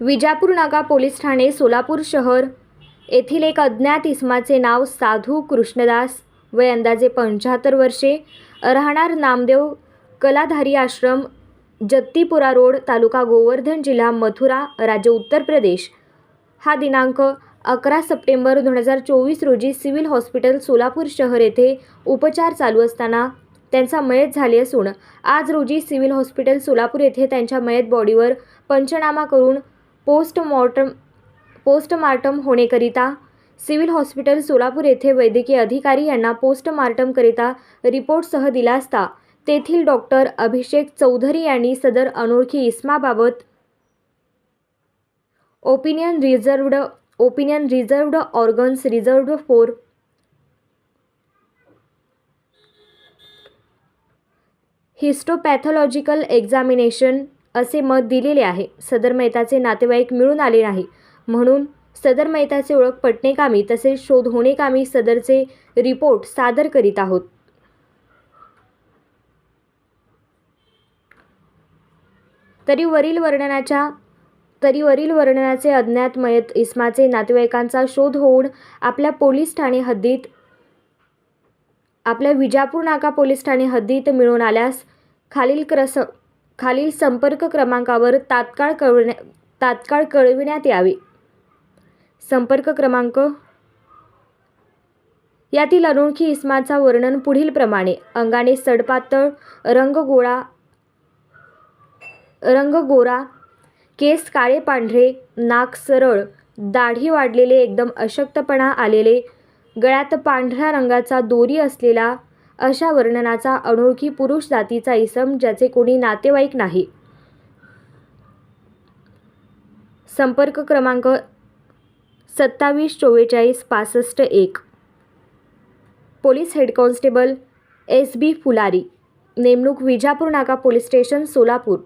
Vijapur Naga police ठाणे सोलापूर शहर येथील एक अज्ञात इसमाचे नाव साधू कृष्णदास. वय अंदाजे पंच्याहत्तर वर्षे. राहणार नामदेव कलाधारी आश्रम जत्तीपुरा रोड तालुका गोवर्धन जिल्हा मथुरा राज्य उत्तर प्रदेश. हा दिनांक अकरा सप्टेंबर दोन हजार चोवीस रोजी सिव्हिल हॉस्पिटल सोलापूर शहर येथे उपचार चालू असताना त्यांचा मयत झाले असून आज रोजी सिव्हिल हॉस्पिटल सोलापूर येथे त्यांच्या मयत बॉडीवर पंचनामा करून पोस्टमॉर्टम पोस्टमार्टम होणेकरिता सिव्हिल हॉस्पिटल सोलापूर येथे वैद्यकीय अधिकारी यांना पोस्टमार्टमकरिता रिपोर्टसह दिला असता तेथील डॉक्टर अभिषेक चौधरी यांनी सदर अनोळखी इस्माबाबत opinion reserved opinion reserved organs reserved for histopathological examination असे मत दिलेले आहे. सदर मेहताचे नातेवाईक मिळून आले नाही. म्हणून सदर मेहताचे ओळख पटणेकामी तसेच शोध होणेकामी सदरचे रिपोर्ट सादर करीत आहोत. तरी वरील वर्णनाच्या तरी वरील वर्णनाचे अज्ञात मयत इस्माचे नातेवाईकांचा शोध होऊन आपल्या पोलीस ठाणे हद्दीत आपल्या विजापूर नाका पोलीस ठाणे हद्दीत मिळून आल्यास खालील क्रस खालील संपर्क क्रमांकावर तात्काळ कळवण्या तात्काळ कळविण्यात यावे. संपर्क क्रमांक? यातील अनोळखी इस्माचा वर्णन पुढील प्रमाणे. अंगाने सडपातळ रंग गोळा रंग गोरा केस काळे पांढरे नाक सरळ दाढी वाढलेले एकदम अशक्तपणा आलेले गळ्यात पांढऱ्या रंगाचा दोरी असलेला अशा वर्णनाचा अनोळखी पुरुष जातीचा इसम ज्याचे कोणी नातेवाईक नाही. संपर्क क्रमांक सत्तावीस चव्वेचाळीस पासष्ट एक. Police head constable S B Phulari. नेमणूक विजापूर नाका पोलीस स्टेशन सोलापूर.